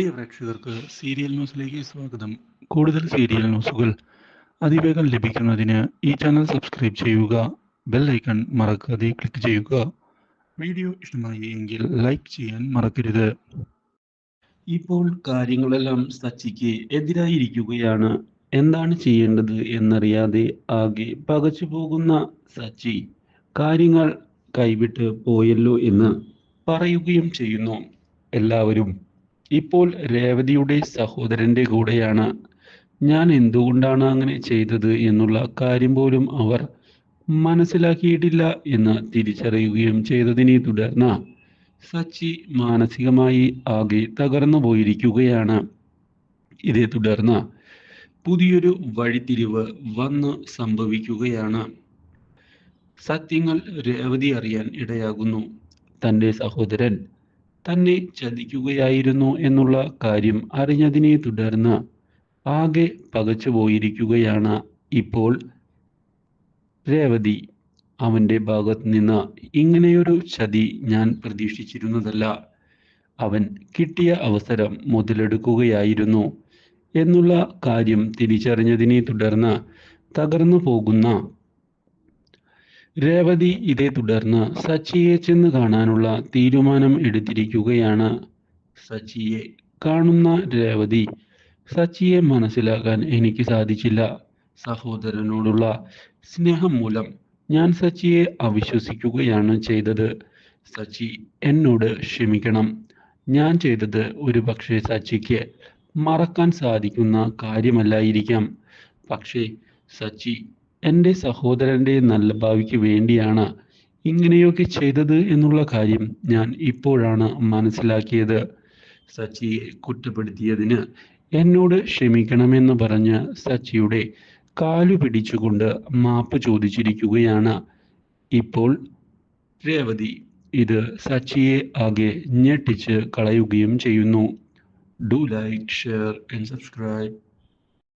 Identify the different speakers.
Speaker 1: പ്രിയ പ്രേക്ഷകർക്ക് സീരിയൽ ന്യൂസിലേക്ക് സ്വാഗതം. കൂടുതൽ സീരിയൽ ന്യൂസുകൾ അതിവേഗം ലഭിക്കുന്നതിന് ഈ ചാനൽ സബ്സ്ക്രൈബ് ചെയ്യുക ബെൽ ഐക്കൺ മറക്കാതെ ക്ലിക്ക് ചെയ്യുക. വീഡിയോ ഇഷ്ടമായി എങ്കിൽ ലൈക്ക് ചെയ്യാൻ മറക്കരുത്. ഇപ്പോൾ കാര്യങ്ങളെല്ലാം സച്ചിക്ക് എതിരായിരിക്കുകയാണ്. എന്താണ് ചെയ്യേണ്ടത് എന്നറിയാതെ ആകെ പകച്ചു പോകുന്ന സച്ചി കാര്യങ്ങൾ കൈവിട്ട് പോയല്ലോ എന്ന് പറയുകയും ചെയ്യുന്നു. എല്ലാവരും ഇപ്പോൾ രേവതിയുടെ സഹോദരന്റെ കൂടെയാണ്. ഞാൻ എന്തുകൊണ്ടാണ് അങ്ങനെ ചെയ്തത് എന്നുള്ള കാര്യം പോലും അവർ മനസ്സിലാക്കിയിട്ടില്ല എന്ന് തിരിച്ചറിയുകയും ചെയ്തതിനെ തുടർന്ന് സച്ചി മാനസികമായി ആകെ തകർന്നു പോയിരിക്കുകയാണ്. ഇതേ തുടർന്ന് പുതിയൊരു വഴിത്തിരിവ് വന്ന് സംഭവിക്കുകയാണ്. സത്യങ്ങൾ രേവതി അറിയാൻ ഇടയാകുന്നു. തന്റെ സഹോദരൻ തന്നെ ചതിക്കുകയായിരുന്നു എന്നുള്ള കാര്യം അറിഞ്ഞതിനെ തുടർന്ന് ആകെ പകച്ചുപോയിരിക്കുകയാണ് ഇപ്പോൾ രേവതി. അവന്റെ ഭാഗത്ത് നിന്ന് ഇങ്ങനെയൊരു ചതി ഞാൻ പ്രതീക്ഷിച്ചിരുന്നതല്ല. അവൻ കിട്ടിയ അവസരം മുതലെടുക്കുകയായിരുന്നു എന്നുള്ള കാര്യം തിരിച്ചറിഞ്ഞതിനെ തുടർന്ന് തകർന്നു പോകുന്ന രേവതി ഇതേ തുടർന്ന് സച്ചിയെ ചെന്ന് കാണാനുള്ള തീരുമാനം എടുത്തിരിക്കുകയാണ്. സച്ചിയെ കാണുന്ന രേവതി സച്ചിയെ മനസ്സിലാക്കാൻ എനിക്ക് സാധിച്ചില്ല. സഹോദരനോടുള്ള സ്നേഹം മൂലം ഞാൻ സച്ചിയെ അവിശ്വസിക്കുകയാണ് ചെയ്തത്. സച്ചി എന്നോട് ക്ഷമിക്കണം. ഞാൻ ചെയ്തത് ഒരു പക്ഷേ സച്ചിക്ക് മറക്കാൻ സാധിക്കുന്ന കാര്യമല്ലായിരിക്കാം. പക്ഷേ സച്ചി എന്റെ സഹോദരന്റെ നല്ല ഭാവിക്ക് വേണ്ടിയാണ് ഇങ്ങനെയൊക്കെ ചെയ്തത് എന്നുള്ള കാര്യം ഞാൻ ഇപ്പോഴാണ് മനസ്സിലാക്കിയത്. സച്ചിയെ കുറ്റപ്പെടുത്തിയതിന് എന്നോട് ക്ഷമിക്കണമെന്ന് പറഞ്ഞ് സച്ചിയുടെ കാലു പിടിച്ചുകൊണ്ട് മാപ്പ് ചോദിച്ചിരിക്കുകയാണ്. ഇപ്പോൾ രേവതി ഇത് സച്ചിയെ ആകെ ഞെട്ടിച്ച് കളയുകയും ചെയ്യുന്നു. Do like share and subscribe.